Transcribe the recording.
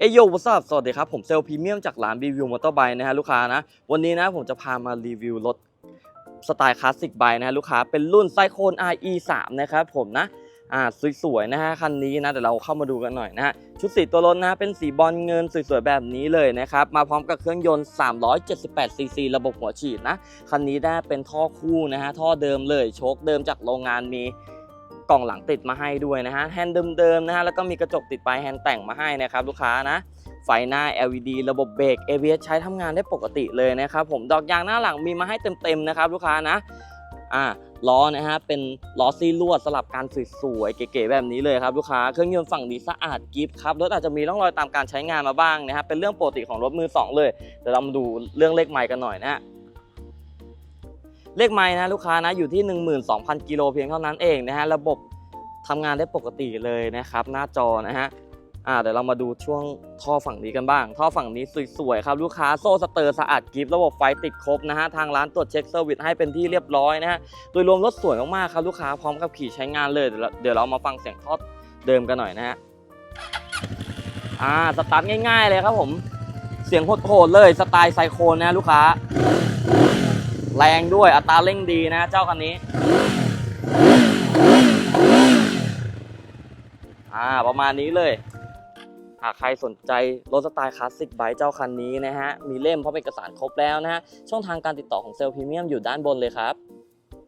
เอโยวัสดสวัสดีครับ ผมเซลล์พรีเมียมจากร้านรีวิวมอเตอร์ไบค์นะฮะลูกค้านะ วันนี้นะผมจะพามารีวิวรถสไตล์คลาสสิกไบค์นะฮะลูกค้า เป็นรุ่นไซโคน RE 3นะครับผมนะ อ่าสวยๆนะฮะคันนี้นะเดี๋ยวเราเข้ามาดูกันหน่อยนะฮะ ชุดสีตัวรถนะเป็นสีบอลเงินสวยๆแบบนี้เลยนะครับ มาพร้อมกับเครื่องยนต์ 378 ซีซีระบบหัวฉีดนะ คันนี้ได้เป็นท่อคู่นะฮะท่อเดิมเลยโชคเดิมจากโรงงานมี กล่องหลังติดมาให้ด้วยนะฮะแฮนด์เดิมๆนะฮะแล้วก็มีกระจกติดปลายแฮนด์แต่งมาให้นะครับลูกค้านะไฟหน้า LED ระบบเบรก ABS ใช้ทำงานได้ปกติเลยนะครับผมดอกยางหน้าหลังมีมาให้เต็มๆนะครับลูกค้านะอ่าล้อนะฮะเป็นล้อซีลวดสลับการสวยๆเก๋ๆแบบนี้เลยครับลูกค้าเครื่องยนต์ฝั่งนี้สะอาดกิฟครับรถอาจจะมีร่องรอยตามการใช้งานมาบ้างนะฮะเป็นเรื่องปกติของรถมือสองเลยเดี๋ยวเรามาดูเรื่องเลขไมล์กันหน่อยนะฮะ เลขไม้นะลูกค้านะอยู่ที่ 12,000 กิโลเพียงเท่านั้นเองนะฮะระบบทำงานได้ปกติเลยนะครับ หน้าจอนะฮะอ่าเดี๋ยวเรามาดูช่วงท่อฝั่งนี้กันบ้าง ท่อฝั่งนี้สวยๆครับลูกค้าโซ่สเตอร์สะอาดกริฟระบบไฟติดครบนะฮะทางร้านตรวจเช็คเซอร์วิสให้เป็นที่เรียบร้อยนะฮะโดยรวมรถสวยมากๆครับลูกค้าพร้อมกับขี่ใช้งานเลย เดี๋ยวเราเดี๋ยวเรามาฟังเสียงท่อเดิมกันหน่อยนะฮะอ่าสตาร์ทง่าย ๆเลยครับผม เสียงโหดๆเลยสไตล์ไซโคนนะลูกค้า แรงด้วยอัตราเร่งดีนะเจ้าคันนี้อ่าประมาณนี้เลยหากใครสนใจรถสไตล์คลาสสิกไบค์เจ้าคันนี้นะฮะ มีเล่มพร้อมเอกสารครบแล้วนะฮะ ช่องทางการติดต่อของเซลล์พรีเมียมอยู่ด้านบนเลยครับ